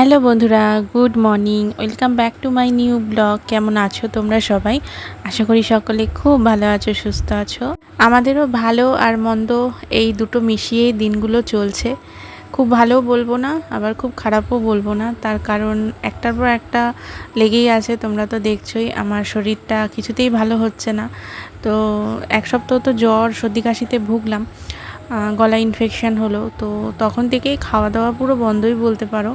Hello বন্ধুরা, good morning. Welcome back to my new blog. কেমন আছো তোমরা সবাই? আশা করি সকলে খুব ভালো আছো, সুস্থ আছো। আমাদেরও ভালো আর মন্দ এই দুটো মিশিয়েই দিনগুলো চলছে। খুব ভালো বলব না, আবার খুব খারাপও বলব না। তার কারণ একটার পর একটা লেগেই আছে, তোমরা তো দেখছোই। আমার শরীরটা কিছুতেই ভালো হচ্ছে না। তো এক সপ্তাহ তো জ্বর, সর্দি কাশিতে ভুগলাম। গলা ইনফেকশান হলো। তো তখন থেকেই খাওয়া দাওয়া পুরো বন্ধই বলতে পারো।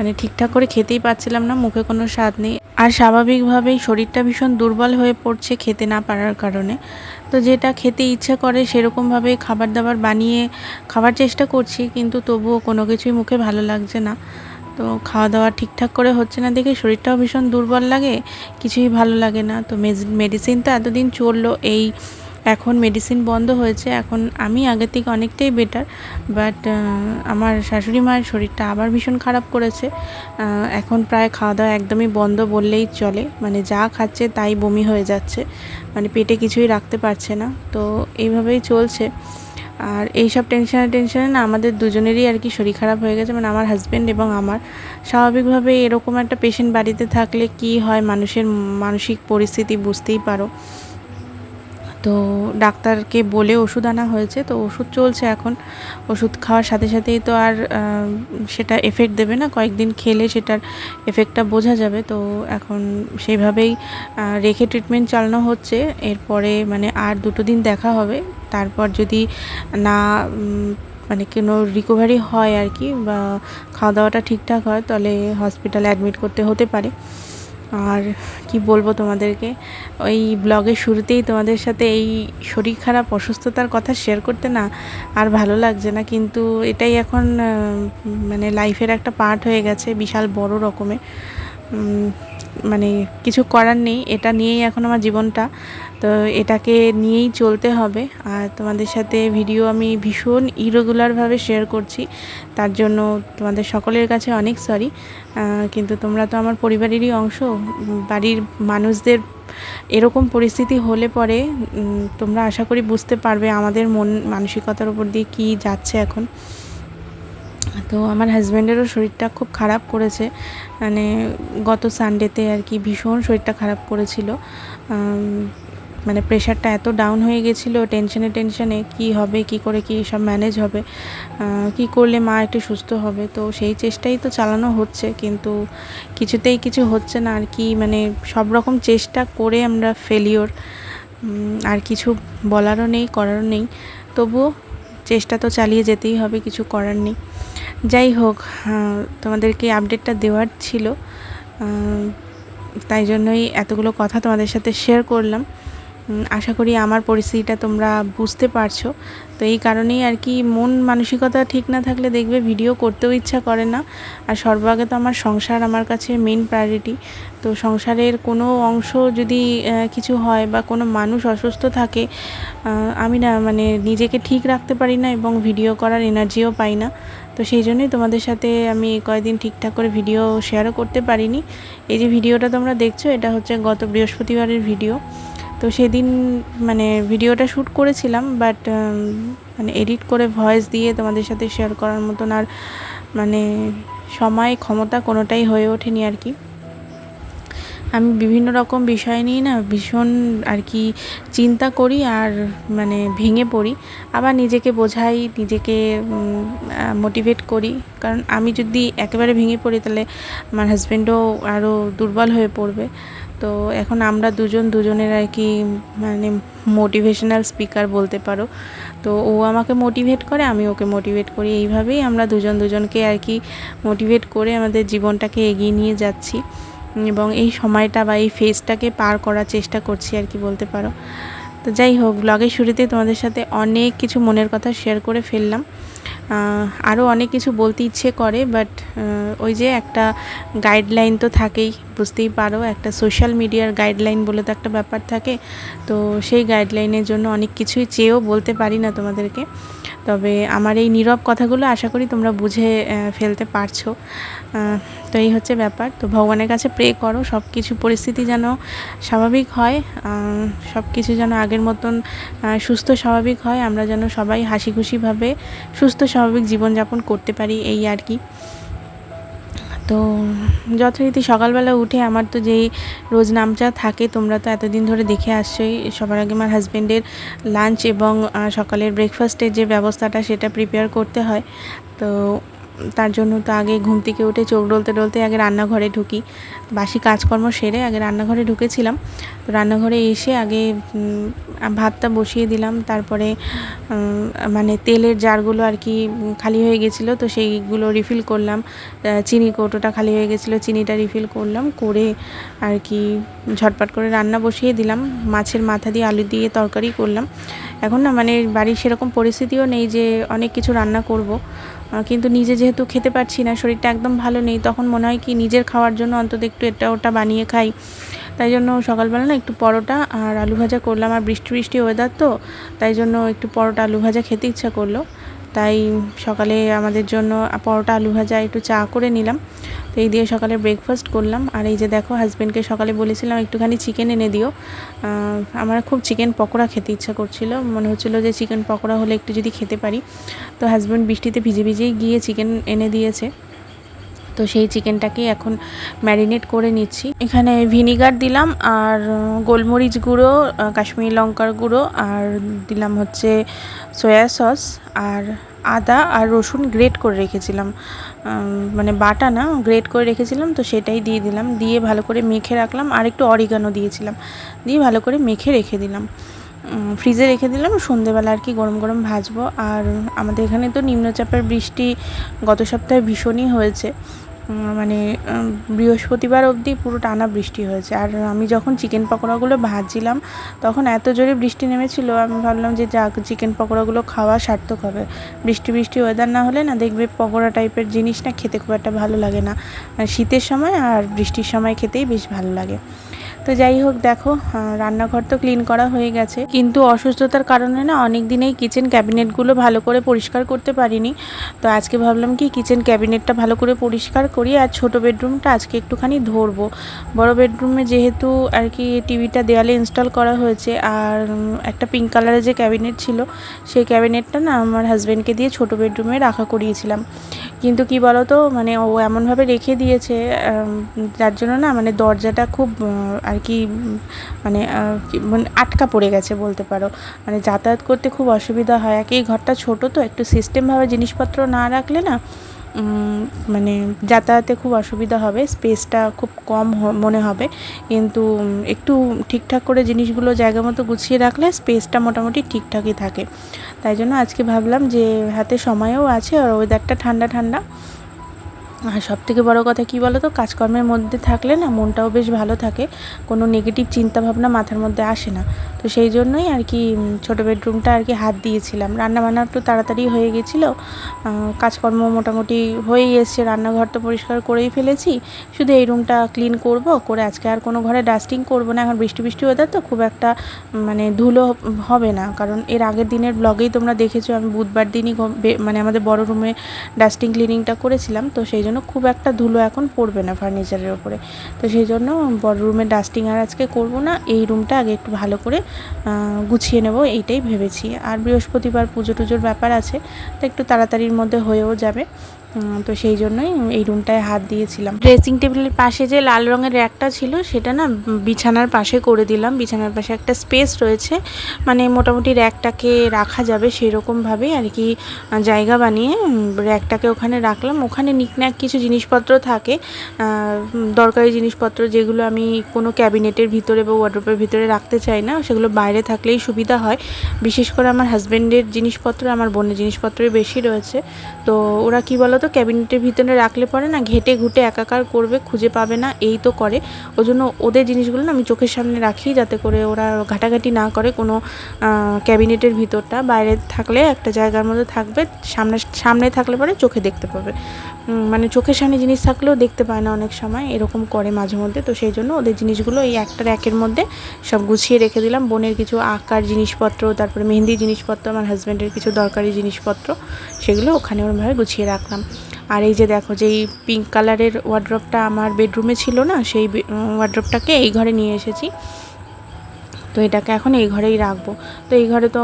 মানে ঠিকঠাক করে খেতেই পাচ্ছিলাম না, মুখে কোনো স্বাদ নেই। আর স্বাভাবিকভাবেই শরীরটা ভীষণ দুর্বল হয়ে পড়ছে খেতে না পারার কারণে। তো যেটা খেতে ইচ্ছে করে সেরকমভাবে খাবার দাবার বানিয়ে খাবার চেষ্টা করছি, কিন্তু তবুও কোনো কিছুই মুখে ভালো লাগছে না। তো খাওয়া দাওয়া ঠিকঠাক করে হচ্ছে না দেখে শরীরটাও ভীষণ দুর্বল লাগে, কিছুই ভালো লাগে না। তো মেডিসিন তো এতদিন চলল, এই এখন মেডিসিন বন্ধ হয়েছে, এখন আমি আগের থেকে অনেকটাই বেটার বাট আমার শাশুড়ি মায়ের শরীরটা আবার ভীষণ খারাপ করেছে। এখন প্রায় খাওয়া দাওয়া একদমই বন্ধ বললেই চলে মানে যা খাচ্ছে তাই বমি হয়ে যাচ্ছে মানে পেটে কিছুই রাখতে পারছে না, তো এইভাবেই চলছে। আর এইসব টেনশনে টেনশনে না আমাদের দুজনেরই আর কি শরীর খারাপ হয়ে গেছে মানে আমার হাজব্যান্ড এবং আমার। স্বাভাবিকভাবে এরকম একটা পেশেন্ট বাড়িতে থাকলে কি হয় মানুষের মানসিক পরিস্থিতি বুঝতেই পারো। তো ডাক্তারকে বলে ওষুধ আনা হয়েছে, তো ওষুধ চলছে এখন। ওষুধ খাওয়ার সাথে সাথেই তো আর সেটা এফেক্ট দেবে না। কয়েকদিন খেলে সেটার এফেক্টটা বোঝা যাবে। তো এখন সেইভাবেই রেখে ট্রিটমেন্ট চালানো হচ্ছে। এরপরে মানে আর দুটো দিন দেখা হবে। তারপর যদি না মানে কোনো রিকভারি হয় আর কি বা খাওয়া দাওয়াটা ঠিকঠাক হয়, তাহলে হসপিটালে অ্যাডমিট করতে হতে পারে। আর কি বলব তোমাদেরকে? ওই ব্লগের শুরুতেই তোমাদের সাথে এই শরীর খারাপ, অসুস্থতার কথা শেয়ার করতে না আর ভালো লাগছে না। কিন্তু এটাই এখন মানে লাইফের একটা পার্ট হয়ে গেছে বিশাল বড় রকমের। মানে কিছু করার নেই। এটা নিয়েই এখন আমার জীবনটা। তো এটাকে নিয়েই চলতে হবে। আর তোমাদের সাথে ভিডিও আমি ভীষণ ইরেগুলারভাবে শেয়ার করছি। তার জন্য তোমাদের সকলের কাছে অনেক সরি। কিন্তু তোমরা তো আমার পরিবারেরই অংশ। বাড়ির মানুষদের এরকম পরিস্থিতি হলে পরে তোমরা আশা করি বুঝতে পারবে আমাদের মন মানসিকতার উপর দিয়ে কী যাচ্ছে এখন। তো আমার হাজব্যান্ডেরও শরীরটা খুব খারাপ করেছে। মানে গত সানডেতে আর কি ভীষণ শরীরটা খারাপ করেছিল। মানে প্রেশারটা এত ডাউন হয়ে গেছিল টেনশনে টেনশনে কি হবে, কি করে কি সব ম্যানেজ হবে কি করলে মা একটু সুস্থ হবে? তো সেই চেষ্টাই তো চালানো হচ্ছে, কিন্তু কিছুতেই কিছু হচ্ছে না আর কি মানে সব রকম চেষ্টা করে আমরা ফেলিওর আর কিছু বলারও নেই, করারও নেই। তবুও চেষ্টা তো চালিয়ে যেতেই হবে, কিছু করার নেই। যাই হোক তোমাদেরকে আপডেটটা দেওয়ার ছিল। তাই জন্যই এতগুলো কথা তোমাদের সাথে শেয়ার করলাম। আশা করি আমার পরিস্থিতিটা তোমরা বুঝতে পারছ। তো এই কারণেই আর কি মন মানসিকতা ঠিক না থাকলে দেখবে ভিডিও করতেও ইচ্ছা করে না। আর সর্বাগে তো আমার সংসার আমার কাছে মেন প্রায়োরিটি তো সংসারের কোনো অংশ যদি কিছু হয় বা কোনো মানুষ অসুস্থ থাকে আমি না মানে নিজেকে ঠিক রাখতে পারি না এবং ভিডিও করার এনার্জিও পাই না। তো সেই জন্যই তোমাদের সাথে আমি কয়েকদিন ঠিকঠাক করে ভিডিও শেয়ারও করতে পারিনি। এই যে ভিডিওটা তোমরা দেখছ, এটা হচ্ছে গত বৃহস্পতিবারের ভিডিও। তো সেদিন মানে ভিডিওটা শ্যুট করেছিলাম বাট মানে এডিট করে ভয়েস দিয়ে তোমাদের সাথে শেয়ার করার মতন আর মানে সময়, ক্ষমতা কোনোটাই হয়ে ওঠেনি আর কি। আমি বিভিন্ন রকম বিষয় নিয়ে না ভীষণ আর কি চিন্তা করি আর মানে ভেঙে পড়ি। আবার নিজেকে বোঝাই, নিজেকে মোটিভেট করি। কারণ আমি যদি একেবারে ভেঙে পড়ি তাহলে আমার হাজব্যান্ডও আরও দুর্বল হয়ে পড়বে। তো এখন আমরা দুজন দুজনের আর কি মানে মোটিভেশনাল স্পিকার বলতে পারো। তো ও আমাকে মোটিভেট করে, আমি ওকে মোটিভেট করি। এইভাবেই আমরা দুজন দুজনকে আর কি মোটিভেট করে আমাদের জীবনটাকে এগিয়ে নিয়ে যাচ্ছি। এবং এই সময়টা বা এই ফেজটাকে পার করার চেষ্টা করছি আর কি বলতে পারো। তো যাই হোক ব্লগের শুরুতে তোমাদের সাথে অনেক কিছু মনের কথা শেয়ার করে ফেললাম। আরও অনেক কিছু বলতে ইচ্ছে করে বাট ওই যে একটা গাইডলাইন তো থাকেই, বুঝতেই পারো, একটা সোশ্যাল মিডিয়ার গাইডলাইন বলে তো একটা ব্যাপার থাকে, তো সেই গাইডলাইনের জন্য অনেক কিছুই চেয়েও বলতে পারি না তোমাদেরকে। তবে আমার এই নীরব কথাগুলো আশা করি তোমরা বুঝে ফেলতে পারছ। তো এই হচ্ছে ব্যাপার। তো ভগবানের কাছে প্রে করো সব কিছু পরিস্থিতি যেন স্বাভাবিক হয় সব কিছু যেন আগের মতন সুস্থ স্বাভাবিক হয়, আমরা যেন সবাই হাসি খুশিভাবে সুস্থ স্বাভাবিক জীবনযাপন করতে পারি, এই আর কি। তো যথারীতি সকালবেলা উঠে আমার তো যেই রোজ নামচা থাকে, তোমরা তো এতদিন ধরে দেখে আসছোই, সবার আগে আমার হাজব্যান্ডের লাঞ্চ এবং সকালের ব্রেকফাস্টের যে ব্যবস্থাটা সেটা প্রিপেয়ার করতে হয়। তো তার জন্য তো আগে ঘুম থেকে উঠে চোখ ডলতে ডলতে আগে রান্নাঘরে ঢুকি। বাসি কাজকর্ম সেরে আগে রান্নাঘরে ঢুকেছিলাম। তো রান্নাঘরে এসে আগে ভাতটা বসিয়ে দিলাম। তারপরে মানে তেলের জারগুলো আর কি খালি হয়ে গেছিল। তো সেইগুলো রিফিল করলাম। চিনি কৌটোটা খালি হয়ে গেছিল, চিনিটা রিফিল করলাম। করে আর কি ঝটপট করে রান্না বসিয়ে দিলাম। মাছের মাথা দিয়ে আলু দিয়ে তরকারি করলাম। এখন না মানে বাড়ির সেরকম পরিস্থিতিও নেই যে অনেক কিছু রান্না করব। কিন্তু নিজে যেহেতু খেতে পারছি না, শরীরটা একদম ভালো নেই, তখন মনে হয় কি নিজের খাওয়ার জন্য অন্তত একটু এটা ওটা বানিয়ে খাই। তাই জন্য সকালবেলা না একটু পরোটা আর আলু ভাজা করলাম। আর বৃষ্টি বৃষ্টি ওয়েদার তো, তাই জন্য একটু পরোটা, আলু ভাজা খেতে ইচ্ছা করল। তাই সকালে আমাদের জন্য পরোটা, আলু ভাজা, একটু চা করে নিলাম। তো এই দিয়ে সকালে ব্রেকফাস্ট করলাম। আর এই যে দেখো হাজব্যান্ডকে সকালে বলেছিলাম, একটুখানি চিকেন এনে দিও। আমার খুব চিকেন পকোড়া খেতে ইচ্ছা করছিল। মনে হচ্ছিল যে চিকেন পকোড়া হলে একটু যদি খেতে পারি। তো হাজব্যান্ড বৃষ্টিতে ভিজে ভিজেই গিয়ে চিকেন এনে দিয়েছে। তো সেই চিকেনটাকে এখন ম্যারিনেট করে নিচ্ছি। এখানে ভিনিগার দিলাম আর গোলমরিচ গুঁড়ো কাশ্মীরি লঙ্কার গুঁড়ো আর দিলাম হচ্ছে সয়া সস আর আদা আর রসুন গ্রেট করে রেখেছিলাম। মানে বাটা না, গ্রেট করে রেখেছিলাম তো সেটাই দিয়ে দিলাম। দিয়ে ভালো করে মেখে রাখলাম আর একটু অরিগানো দিয়েছিলাম। দিয়ে ভালো করে মেখে রেখে দিলাম। ফ্রিজে রেখে দিলাম, সন্ধেবেলা আর কি গরম গরম ভাজবো। আর আমাদের এখানে তো নিম্নচাপের বৃষ্টি গত সপ্তাহে ভীষণই হয়েছে। মানে বৃহস্পতিবার অবধি পুরো টানা বৃষ্টি হয়েছে। আর আমি যখন চিকেন পকোড়াগুলো ভাজছিলাম, তখন এত জোরে বৃষ্টি নেমেছিল, আমি ভাবলাম যে যাক চিকেন পকোড়াগুলো খাওয়া সার্থক হবে। বৃষ্টি বৃষ্টি ওয়েদার না হলে না দেখবে পকোড়া টাইপের জিনিস না খেতে খুব একটা ভালো লাগে না। শীতের সময় আর বৃষ্টির সময় খেতেই বেশ ভালো লাগে। তো যাই হোক, দেখো রান্নাঘর তো ক্লিন করা হয়ে গেছে। কিন্তু অসুস্থতার কারণে না অনেক দিনেই কিচেন ক্যাবিনেটগুলো ভালো করে পরিষ্কার করতে পারিনি। তো আজকে ভাবলাম কি কিচেন ক্যাবিনেটটা ভালো করে পরিষ্কার করি আর ছোট বেডরুমটা আজকে একটুখানি ধরবো। বড় বেডরুমে যেহেতু আর কি টিভিটা দেওয়ালে ইনস্টল করা হয়েছে আর একটা পিঙ্ক কালারের যে ক্যাবিনেট ছিল, সেই ক্যাবিনেটটা না আমার হাজব্যান্ডকে দিয়ে ছোট বেডরুমে রাখা করিয়েছিলাম। কিন্তু কি বলো তো মানে ও এমনভাবে রেখে দিয়েছে যার জন্য না মানে দরজাটা খুব আর কি মানে মানে আটকা পড়ে গেছে বলতে পারো। মানে যাতায়াত করতে খুব অসুবিধা হয়। এক এই ঘরটা ছোট তো, একটু সিস্টেমভাবে জিনিসপত্র না রাখলে না মানে যাতায়াতে খুব অসুবিধা হবে। স্পেসটা খুব কম মনে হবে। কিন্তু একটু ঠিকঠাক করে জিনিসগুলো জায়গা মতো গুছিয়ে রাখলে স্পেসটা মোটামুটি ঠিকঠাকই থাকে। তাই জন্য আজকে ভাবলাম যে, হাতে সময়ও আছে আর ওয়েদারটা ঠান্ডা ঠান্ডা। আর সব থেকে বড়ো কথা কী বলো তো কাজকর্মের মধ্যে থাকলে না মনটাও বেশ ভালো থাকে। কোনো নেগেটিভ চিন্তাভাবনা মাথার মধ্যে আসে না। তো সেই জন্যই আর কি ছোটো বেডরুমটা আর কি হাত দিয়েছিলাম। রান্নাবান্না একটু তাড়াতাড়ি হয়ে গেছিল। কাজকর্ম মোটামুটি হয়েই এসছে। রান্নাঘর তো পরিষ্কার করেই ফেলেছি। শুধু এই রুমটা ক্লিন করব, করে আজকে আর কোনো ঘরে ডাস্টিং করব না। এখন বৃষ্টি বৃষ্টি ওয়েদার তো খুব একটা মানে ধুলো হবে না। কারণ এর আগের দিনের ব্লগেই তোমরা দেখেছ, আমি বুধবার দিনই মানে আমাদের বড় রুমে ডাস্টিং ক্লিনিংটা করেছিলাম। তো সেই জন্য খুব একটা ধুলো এখন পড়বে না ফার্নিচারের ওপরে তো সেই জন্য বড় রুমে ডাস্টিং আর আজকে করব না, এই রুমটা আগে একটু ভালো করে গুছিয়ে নেব, এইটাই ভেবেছি। আর বৃহস্পতিবার পুজো টুজোর ব্যাপার আছে, তো একটু তাড়াতাড়ির মধ্যে হয়েও যাবে। তো সেই জন্যই এই রুমটায় হাত দিয়েছিলাম। ড্রেসিং টেবিলের পাশে যে লাল রঙের র্যাকটা ছিল, সেটা না বিছানার পাশে করে দিলাম। বিছানার পাশে একটা স্পেস রয়েছে মানে মোটামুটি র্যাকটাকে রাখা যাবে সেরকমভাবে আর কি। জায়গা বানিয়ে র্যাকটাকে ওখানে রাখলাম। ওখানে নিকন্যাক কিছু জিনিসপত্র থাকে দরকারি জিনিসপত্র যেগুলো আমি কোনো ক্যাবিনেটের ভিতরে বা ওয়ার্ড্রোপের ভিতরে রাখতে চাই না, সেগুলো বাইরে থাকলেই সুবিধা হয়। বিশেষ করে আমার হাজব্যান্ডের জিনিসপত্র, আমার বোনের জিনিসপত্রই বেশি রয়েছে। তো ওরা কি বলো তো ক্যাবিনেটের ভিতরে রাখলে পরে না ঘেটে ঘুটে একাকার করবে, খুঁজে পাবে না, এই তো করে। ওই জন্য ওদের জিনিসগুলো না আমি চোখের সামনে রাখি যাতে করে ওরা ঘাটাঘাটি না করে কোনো ক্যাবিনেটের ভিতরটা। বাইরে থাকলে একটা জায়গার মধ্যে থাকবে, সামনে সামনে থাকলে পরে চোখে দেখতে পাবে। চোখের সামনে জিনিস থাকলেও দেখতে পায় না অনেক সময়, এরকম করে মাঝে মধ্যে। তো সেই জন্য ওদের জিনিসগুলো এই একটা র্যাকের মধ্যে সব গুছিয়ে রেখে দিলাম। বোনের কিছু আঁকার জিনিসপত্র, তারপরে মেহেন্দি জিনিসপত্র, আমার হাজব্যান্ডের কিছু দরকারি জিনিসপত্র, সেগুলো ওখানে ওরমভাবে গুছিয়ে রাখলাম। আর এই যে দেখো যে এই পিঙ্ক কালারের ওয়ার্ড্রপটা আমার বেডরুমে ছিল না, সেই ওয়ার্ড্রপটাকে এই ঘরে নিয়ে এসেছি। তো এটাকে এখন এই ঘরেই রাখব। তো এই ঘরে তো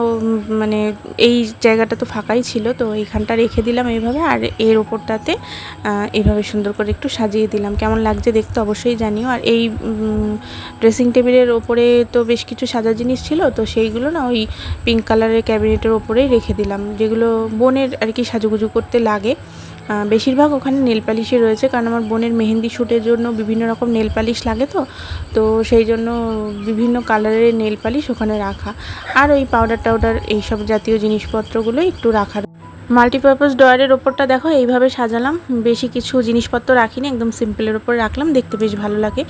মানে এই জায়গাটা তো ফাঁকাই ছিল, তো এইখানটা রেখে দিলাম এইভাবে আর এর ওপরটাতে এইভাবে সুন্দর করে একটু সাজিয়ে দিলাম। কেমন লাগছে দেখতে অবশ্যই জানিও। আর এই ড্রেসিং টেবিলের ওপরে তো বেশ কিছু সাজা জিনিস ছিল, তো সেইগুলো না ওই পিঙ্ক কালারের ক্যাবিনেটের ওপরেই রেখে দিলাম। যেগুলো বোনের আর কি সাজুগুজু করতে লাগে। বেশিরভাগ ওখানে নেল পালিশই রয়েছে, কারণ আমার বোনের মেহেন্দি শ্যুটের জন্য বিভিন্ন রকম নেল পালিশ লাগে তো। তো সেই জন্য বিভিন্ন কালারের নেল পালিশ ওখানে রাখা। আর ওই পাউডার টাউডার এইসব জাতীয় জিনিসপত্রগুলো একটু রাখার মাল্টিপারপাস ডয়ারের ওপরটা দেখো, এইভাবে সাজালাম। বেশি কিছু জিনিসপত্র রাখিনি, একদম সিম্পলের ওপর রাখলাম। দেখতে বেশ ভালো লাগে।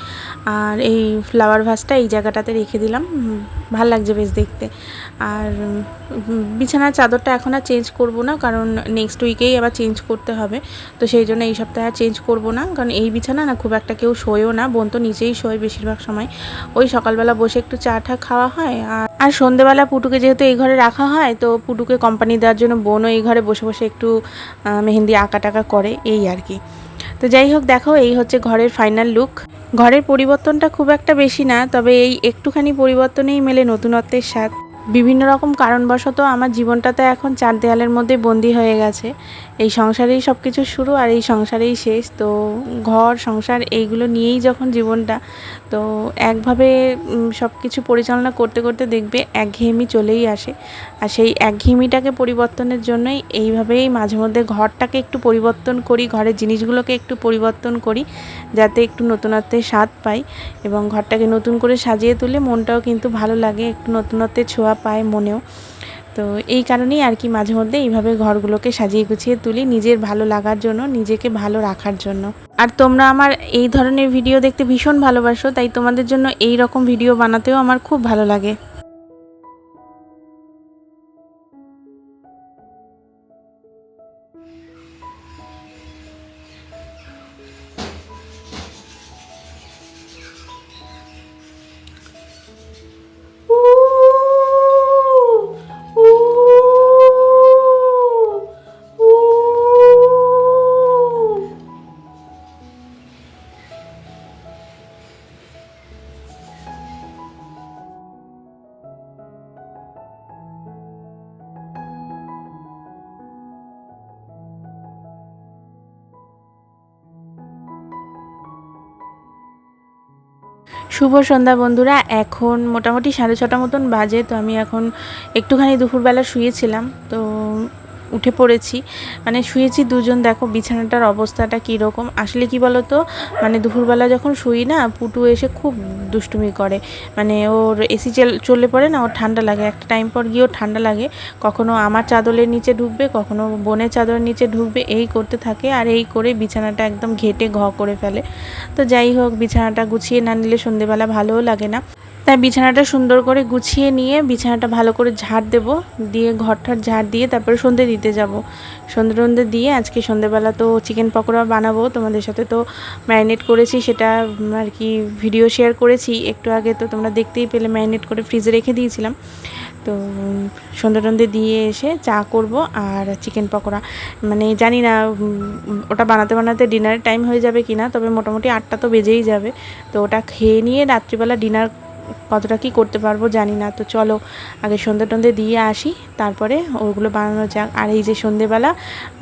আর এই ফ্লাওয়ার ভাসটা এই জায়গাটাতে রেখে দিলাম। ভালো লাগছে বেশ দেখতে। আর বিছানার চাদরটা এখন আর চেঞ্জ করব না, কারণ নেক্সট উইকেই আবার চেঞ্জ করতে হবে। তো সেই জন্য এই সপ্তাহে আর চেঞ্জ করব না, কারণ এই বিছানা না খুব একটা কেউ শোয়ও না। বোন তো নিচেই শোয় বেশিরভাগ সময়। ওই সকালবেলা বসে একটু চা টা খাওয়া হয়, আর আর সন্ধেবেলা পুটুকে যেহেতু এই ঘরে রাখা হয়, তো পুটুকে কোম্পানি দেওয়ার জন্য বোনও এই ঘরে বসে বসে একটু মেহেন্দি আঁকা টাকা করে, এই আর কি। তো যাই হোক, দেখো, এই হচ্ছে ঘরের ফাইনাল লুক ঘরের পরিবর্তনটা খুব একটা বেশি না, তবে এই একটুখানি পরিবর্তনেই মেলে নতুনত্বের স্বাদ। বিভিন্ন রকম কারণবশত আমার জীবনটাতে এখন চার দেয়ালের মধ্যে বন্দি হয়ে গেছে। এই সংসারেই সব কিছু শুরু আর এই সংসারেই শেষ। তো ঘর, সংসার, এইগুলো নিয়েই যখন জীবনটা তো একভাবে সব কিছু পরিচালনা করতে করতে দেখবে একঘেয়েমি চলেই আসে। আর সেই একঘেয়েমিটাকে পরিবর্তনের জন্যই এইভাবেই মাঝে মধ্যে ঘরটাকে একটু পরিবর্তন করি, ঘরের জিনিসগুলোকে একটু পরিবর্তন করি, যাতে একটু নতুনত্বের স্বাদ পাই এবং ঘরটাকে নতুন করে সাজিয়ে তুলে মনটাও কিন্তু ভালো লাগে, একটু নতুনত্বের ছোঁয়া পায় মনেও। তো এই কারণেই আর কি মাঝে মধ্যে এইভাবে ঘরগুলোকে সাজিয়ে গুছিয়ে তুলি নিজের ভালো লাগার জন্য, নিজেকে ভালো রাখার জন্য। আর তোমরা আমার এই ধরনের ভিডিও দেখতে ভীষণ ভালোবাসো, তাই তোমাদের জন্য এই রকম ভিডিও বানাতেও আমার খুব ভালো লাগে। শুভ সন্ধ্যা বন্ধুরা। এখন মোটামুটি সাড়ে ছটা মতন বাজে, তো আমি এখন একটুখানি দুপুরবেলা শুয়েছিলাম। তো উঠে পড়েছি। মানে শুয়েছি দুজন, দেখো বিছানাটার অবস্থাটা কীরকম। আসলে কি বলো তো মানে দুপুরবেলা যখন শুই না, পুটু এসে খুব দুষ্টুমি করে। মানে ওর এসি চলে পড়ে না, ওর ঠান্ডা লাগে। একটা টাইম পর গিয়ে ওর ঠান্ডা লাগে। কখনো আমার চাদরের নিচে ঢুকবে, কখনো বোনের চাদরের নিচে ঢুকবে। এই করতে থাকে আর এই করে বিছানাটা একদম ঘেটে ঘ করে ফেলে। তো যাই হোক, বিছানাটা গুছিয়ে না নিলে সন্ধেবেলা ভালোও লাগে না। তাই বিছানাটা সুন্দর করে গুছিয়ে নিয়ে বিছানাটা ভালো করে ঝাড় দেব। দিয়ে ঘরটার ঝাড় দিয়ে তারপরে সন্ধে দিতে যাব। সন্ধে টন্ধে দিয়ে আজকে সন্ধেবেলা তো চিকেন পকোড়া বানাবো। তোমাদের সাথে তো ম্যারিনেট করেছি সেটা আর কি ভিডিও শেয়ার করেছি। একটু আগে তো তোমরা দেখতেই পেলে ম্যারিনেট করে ফ্রিজে রেখে দিয়েছিলাম। তো উম, সন্ধে টন্ধে দিয়ে এসে চা করব আর চিকেন পকোড়া। মানে জানি না ওটা বানাতে বানাতে ডিনারের টাইম হয়ে যাবে কি না তবে মোটামুটি আটটা তো বেজেই যাবে। তো ওটা খেয়ে নিয়ে রাত্রিবেলা ডিনার কতটা কি করতে পারব জানি না। তো চলো আগে সন্ধে টন্ধে দিয়ে আসি, তারপরে ওগুলো বানানো যাক। আর এই যে সন্ধেবেলা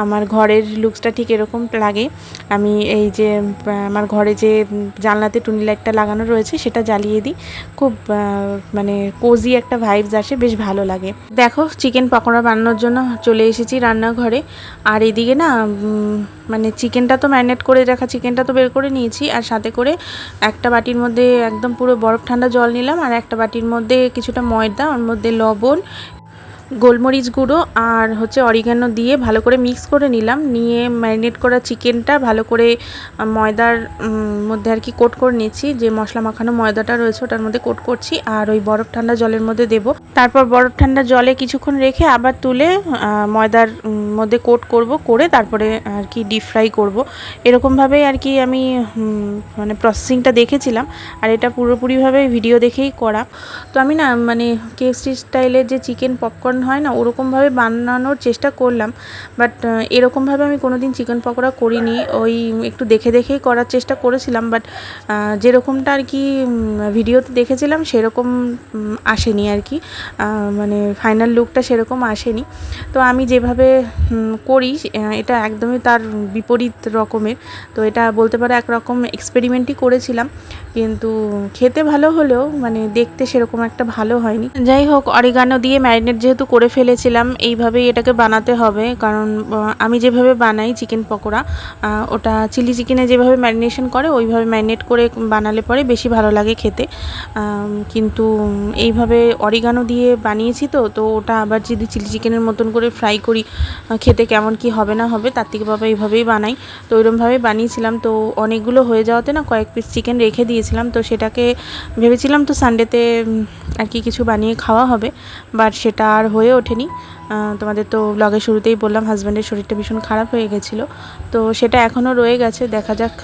আমার ঘরের লুকসটা ঠিক এরকম লাগে। আমি এই যে আমার ঘরে যে জানলাতে টুনি লাইটটা লাগানো রয়েছে সেটা জ্বালিয়ে দিই। খুব মানে কোজি একটা ভাইবস আসে, বেশ ভালো লাগে। দেখো চিকেন পকোড়া বানানোর জন্য চলে এসেছি রান্নাঘরে। আর এদিকে না মানে চিকেনটা তো ম্যারিনেট করে রাখা, চিকেনটা তো বের করে নিয়েছি আর সাথে করে একটা বাটির মধ্যে একদম পুরো বরফ ঠান্ডা জল নিলাম আর একটা বাটির মধ্যে কিছুটা ময়দা, ওর মধ্যে লবণ গোলমরিচ গুঁড়ো আর হচ্ছে অরিগানো দিয়ে ভালো করে মিক্স করে নিলাম। নিয়ে ম্যারিনেট করা চিকেনটা ভালো করে ময়দার মধ্যে আর কি কোট করে নিচ্ছি যে মশলা মাখানো ময়দাটা রয়েছে ওটার মধ্যে কোট করছি আর ওই বরফ ঠান্ডা জলের মধ্যে দেব। তারপর বরফ ঠান্ডা জলে কিছুক্ষণ রেখে আবার তুলে ময়দার মধ্যে কোট করব, করে তারপরে আর কি ডিপ ফ্রাই করব। এরকমভাবেই আর কি আমি মানে প্রসেসিংটা দেখেছিলাম আর এটা পুরোপুরিভাবে ভিডিও দেখেই করা। তো আমি না মানে কেএফসি স্টাইলের যে চিকেন পপকর্ন হয় না, ওরকমভাবে বানানোর চেষ্টা করলাম বাট এরকমভাবে আমি কোনো দিন চিকেন পকোড়া করিনি। ওই একটু দেখে দেখেই করার চেষ্টা করেছিলাম বাট যেরকমটা আর কি ভিডিওতে দেখেছিলাম, সেরকম আসেনি আর কি। মানে ফাইনাল লুকটা সেরকম আসেনি। তো আমি যেভাবে করি এটা একদমই তার বিপরীত রকমের। তো এটা বলতে পারো একরকম এক্সপেরিমেন্টই করেছিলাম। কিন্তু খেতে ভালো হলেও মানে দেখতে সেরকম একটা ভালো হয়নি। যাই হোক, অরিগানো দিয়ে ম্যারিনেট যেহেতু করে ফেলেছিলাম, এইভাবেই এটাকে বানাতে হবে। কারণ আমি যেভাবে বানাই চিকেন পকোড়া ওটা চিলি চিকেনে যেভাবে ম্যারিনেশন করে, ওইভাবে ম্যারিনেট করে বানালে পরে বেশি ভালো লাগে খেতে। কিন্তু এইভাবে অরিগানো দিয়ে বানিয়েছি তো তো ওটা আবার যদি চিলি চিকেনের মতন করে ফ্রাই করি খেতে কেমন কি হবে না হবে, তার থেকে বাবা এইভাবেই বানাই। তো ওইরকমভাবেই বানিয়েছিলাম, তো অনেকগুলো হয়ে যাওয়াতে না কয়েক পিস চিকেন রেখে দিয়েছিলাম তো সেটাকে ভেবেছিলাম তো সানডেতে আর কি কিছু বানিয়ে খাওয়া হবে বাট সেটা আর হয়ে ওঠেনি। তোমাদের তো ব্লগের শুরুতেই বললাম হাজব্যান্ডের শরীরটা ভীষণ খারাপ হয়ে গেছিল, তো সেটা এখনও রয়ে গেছে, দেখা যাক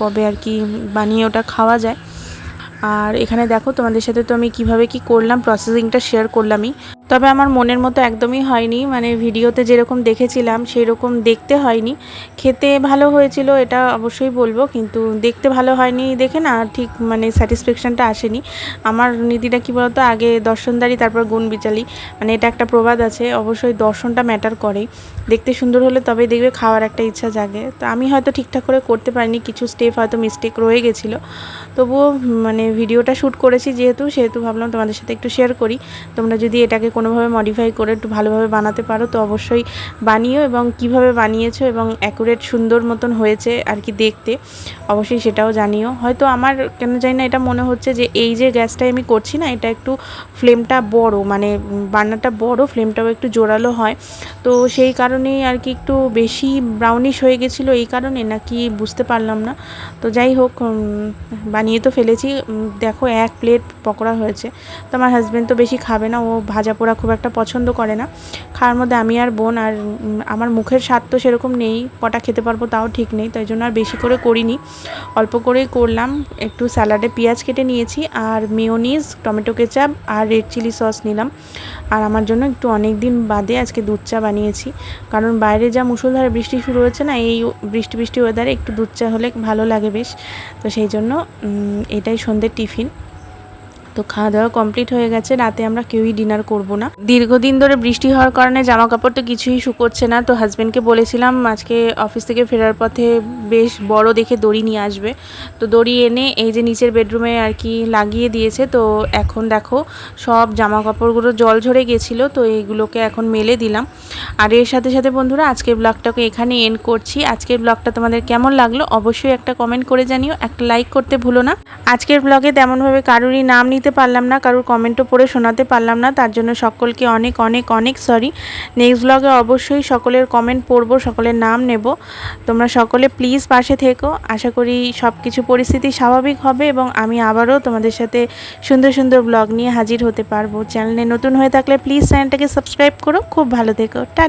কবে আর কি বানিয়ে ওটা খাওয়া যায়। আর এখানে দেখো, তোমাদের সাথে তো আমি কীভাবে কি করলাম প্রসেসিংটা শেয়ার করলামই। তবে আমার মনের মতো একদমই হয়নি। মানে ভিডিওতে যেরকম দেখেছিলাম সেই রকম দেখতে হয়নি। খেতে ভালো হয়েছিল, এটা অবশ্যই বলব। কিন্তু দেখতে ভালো হয়নি দেখে না ঠিক মানে স্যাটিসফ্যাকশানটা আসেনি। আমার নীতিটা কী বলতো, আগে দর্শনদারি, তারপর গুণ বিচালি। মানে এটা একটা প্রবাদ আছে, অবশ্যই দর্শনটা ম্যাটার করে। দেখতে সুন্দর হলে তবে দেখবে খাওয়ার একটা ইচ্ছা জাগে। তো আমি হয়তো ঠিকঠাক করে করতে পারিনি, কিছু স্টেপ হয়তো মিস্টেক রয়ে গেছিল। তবুও মানে ভিডিওটা শ্যুট করেছি যেহেতু, সেহেতু ভাবলাম তোমাদের সাথে একটু শেয়ার করি। তোমরা যদি এটাকে কোনোভাবে মডিফাই করে একটু ভালোভাবে বানাতে পারো, তো অবশ্যই বানিও এবং কীভাবে বানিয়েছো এবং অ্যাকুরেট সুন্দর মতন হয়েছে আর কি দেখতে, অবশ্যই সেটাও জানিও। হয়তো আমার কেন জানি না এটা মনে হচ্ছে যে এই যে গ্যাসটাই আমি করছি না, এটা একটু ফ্লেমটা বড় মানে বান্নাটা বড় ফ্লেমটাও একটু জোরালো হয়। তো সেই কারণেই আর কি একটু বেশি ব্রাউনিশ হয়ে গেছিল এই কারণে, নাকি বুঝতে পারলাম না। তো যাই হোক বানিয়ে তো ফেলেছি। দেখো এক প্লেট পকোড়া হয়েছে। তো আমার হাজব্যান্ড তো বেশি খাবে না, ও ভাজা পোড়া খুব একটা পছন্দ করে না। খাওয়ার মধ্যে আমি আর বোন আর আমার মুখের স্বাদ তো সেরকম নেই, কটা খেতে পারব তাও ঠিক নেই, তাই জন্য আর বেশি করে করিনি। অল্প করেই করলাম, একটু স্যালাডে পেঁয়াজ কেটে নিয়েছি আর মেয়োনিজ টমেটো কেচাপ আর রেড চিলি সস নিলাম। আর আমার জন্য একটু অনেক দিন বাদে আজকে দুধ চা বানিয়েছি। কারণ বাইরে যা মুষলধারে বৃষ্টি শুরু হয়েছে না, এই বৃষ্টি বৃষ্টি ওয়েদারে একটু দুধ চা হলে ভালো লাগে বেশ। তো সেই জন্য এটাই সন্ধ্যের টিফিন। তো খাওয়া দাওয়া কমপ্লিট হয়ে গেছে, রাতে আমরা কেউই ডিনার করব না। দীর্ঘদিন ধরে বৃষ্টি হওয়ার কারণে জামা কাপড় তো কিছুই শুকোচ্ছে না, তো হাজব্যান্ডকে বলেছিলাম আজকে অফিস থেকে ফেরার পথে বেশ বড় দেখে দড়ি নিয়ে আসবে। তো দড়ি এনে এই যে নিচের বেডরুমে আর কি লাগিয়ে দিয়েছে, তো এখন দেখো সব জামা কাপড়গুলো জল ঝরে গেছিল, তো এইগুলোকে এখন মেলে দিলাম। আর এর সাথে সাথে বন্ধুরা, আজকের ব্লগটাকে এখানে এন্ড করছি। আজকের ব্লগটা তোমাদের কেমন লাগল অবশ্যই একটা কমেন্ট করে জানিও, একটা লাইক করতে ভুলো না। আজকের ব্লগে তেমনভাবে কারোরই নাম নিতে পারলাম না, কারোর কমেন্টও পড়ে শোনাতে পারলাম না, তার জন্য সকলকে অনেক অনেক অনেক সরি নেক্সট ব্লগে অবশ্যই সকলের কমেন্ট পড়ব, সকলের নাম নেব। তোমরা সকলে প্লিজ পাশে থেকো। আশা করি সব কিছু পরিস্থিতি স্বাভাবিক হবে এবং আমি আবারও তোমাদের সাথে সুন্দর সুন্দর ব্লগ নিয়ে হাজির হতে পারব। চ্যানেলে নতুন হয়ে থাকলে প্লিজ চ্যানেলটাকে সাবস্ক্রাইব করো। খুব ভালো থেকো। টা